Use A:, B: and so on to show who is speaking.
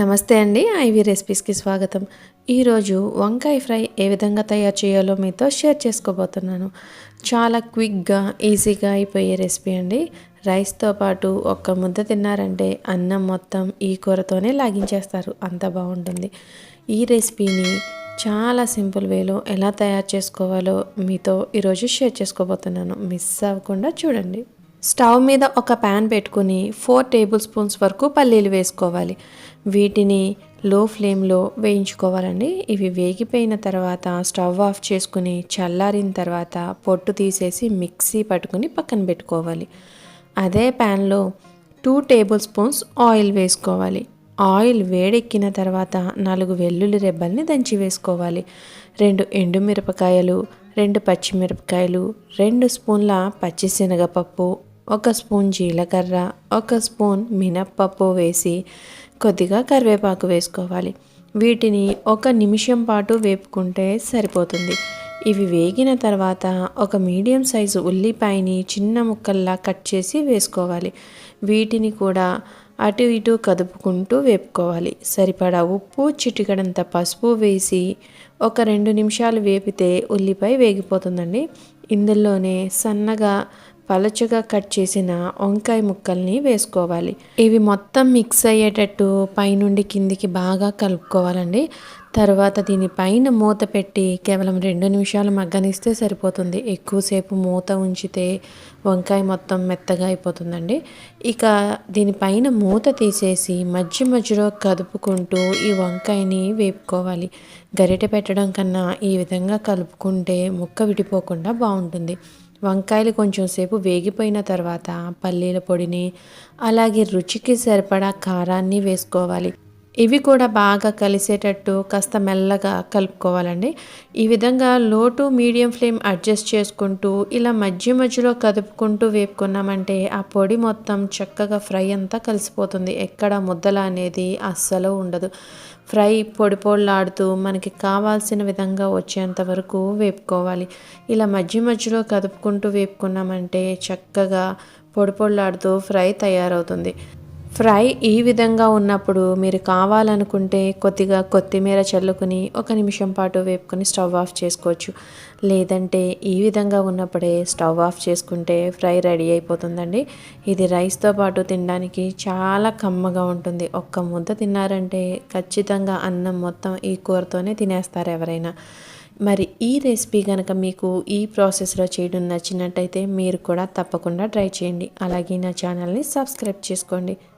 A: నమస్తే అండి ఐవి రెసిపీస్కి స్వాగతం. ఈరోజు వంకాయ ఫ్రై ఏ విధంగా తయారు చేయాలో మీతో షేర్ చేసుకోబోతున్నాను. చాలా క్విక్గా ఈజీగా అయిపోయే రెసిపీ అండి. రైస్తో పాటు ఒక్క ముద్ద తిన్నారంటే అన్నం మొత్తం ఈ కూరతోనే లాగించేస్తారు. అంత బాగుంటుంది. ఈ రెసిపీని చాలా సింపుల్ వేలో ఎలా తయారు చేసుకోవాలో మీతో ఈరోజు షేర్ చేసుకోబోతున్నాను. మిస్ అవ్వకుండా చూడండి. స్టవ్ మీద ఒక ప్యాన్ పెట్టుకుని ఫోర్ టేబుల్ స్పూన్స్ వరకు పల్లీలు వేసుకోవాలి. వీటిని లో ఫ్లేమ్లో వేయించుకోవాలండి. ఇవి వేగిపోయిన తర్వాత స్టవ్ ఆఫ్ చేసుకుని చల్లారిన తర్వాత పొట్టు తీసేసి మిక్సీ పట్టుకుని పక్కన పెట్టుకోవాలి. అదే ప్యాన్లో టూ టేబుల్ స్పూన్స్ ఆయిల్ వేసుకోవాలి. ఆయిల్ వేడెక్కిన తర్వాత నాలుగు వెల్లుల్లి రెబ్బల్ని దంచి వేసుకోవాలి. రెండు ఎండుమిరపకాయలు రెండు పచ్చిమిరపకాయలు రెండు స్పూన్ల పచ్చిశనగపప్పు ఒక స్పూన్ జీలకర్ర ఒక స్పూన్ మినప్పప్పు వేసి కొద్దిగా కరివేపాకు వేసుకోవాలి. వీటిని ఒక నిమిషం పాటు వేపుకుంటే సరిపోతుంది. ఇవి వేగిన తర్వాత ఒక మీడియం సైజు ఉల్లిపాయని చిన్న ముక్కల్లా కట్ చేసి వేసుకోవాలి. వీటిని కూడా అటు ఇటు కదుపుకుంటూ వేపుకోవాలి. సరిపడా ఉప్పు చిటికడంత పసుపు వేసి ఒక రెండు నిమిషాలు వేపితే ఉల్లిపాయ వేగిపోతుందండి. ఇందులోనే సన్నగా పలచగా కట్ చేసిన వంకాయ ముక్కల్ని వేసుకోవాలి. ఇవి మొత్తం మిక్స్ అయ్యేటట్టు పైనుండి కిందికి బాగా కలుపుకోవాలండి. తర్వాత దీనిపైన మూత పెట్టి కేవలం రెండు నిమిషాలు మగ్గనిస్తే సరిపోతుంది. ఎక్కువసేపు మూత ఉంచితే వంకాయ మొత్తం మెత్తగా అయిపోతుందండి. ఇక దీనిపైన మూత తీసేసి మధ్య మధ్యలో కదుపుకుంటూ ఈ వంకాయని వేపుకోవాలి. గరిటె పెట్టడం కన్నా ఈ విధంగా కలుపుకుంటే ముక్క విడిపోకుండా బాగుంటుంది. వంకాయలు కొంచెం సేపు వేగిపోయిన తర్వాత పల్లీల పొడిని అలాగే రుచికి సరిపడా కారాన్ని వేసుకోవాలి. ఇవి కూడా బాగా కలిసేటట్టు కాస్త మెల్లగా కలుపుకోవాలండి. ఈ విధంగా లో టు మీడియం ఫ్లేమ్ అడ్జస్ట్ చేసుకుంటూ ఇలా మధ్య మధ్యలో కదుపుకుంటూ వేపుకున్నామంటే ఆ పొడి మొత్తం చక్కగా ఫ్రై అంతా కలిసిపోతుంది. ఎక్కడ ముద్దల అనేది అస్సలు ఉండదు. ఫ్రై పొడి పొడిలాడుతూ మనకి కావాల్సిన విధంగా వచ్చేంత వరకు వేపుకోవాలి. ఇలా మధ్య మధ్యలో కదుపుకుంటూ వేపుకున్నామంటే చక్కగా పొడి పొడిలాడుతూ ఫ్రై తయారవుతుంది. ఫ్రై ఈ విధంగా ఉన్నప్పుడు మీరు కావాలనుకుంటే కొద్దిగా కొత్తిమీర చల్లుకుని ఒక నిమిషం పాటు వేపుకొని స్టవ్ ఆఫ్ చేసుకోవచ్చు. లేదంటే ఈ విధంగా ఉన్నప్పుడే స్టవ్ ఆఫ్ చేసుకుంటే ఫ్రై రెడీ అయిపోతుందండి. ఇది రైస్తో పాటు తినడానికి చాలా కమ్మగా ఉంటుంది. ఒక్క ముద్ద తిన్నారంటే ఖచ్చితంగా అన్నం మొత్తం ఈ కూరతోనే తినేస్తారు ఎవరైనా. మరి ఈ రెసిపీ కనుక మీకు ఈ ప్రాసెస్లో చేయడం నచ్చినట్టయితే మీరు కూడా తప్పకుండా ట్రై చేయండి. అలాగే నా ఛానల్ని సబ్స్క్రైబ్ చేసుకోండి.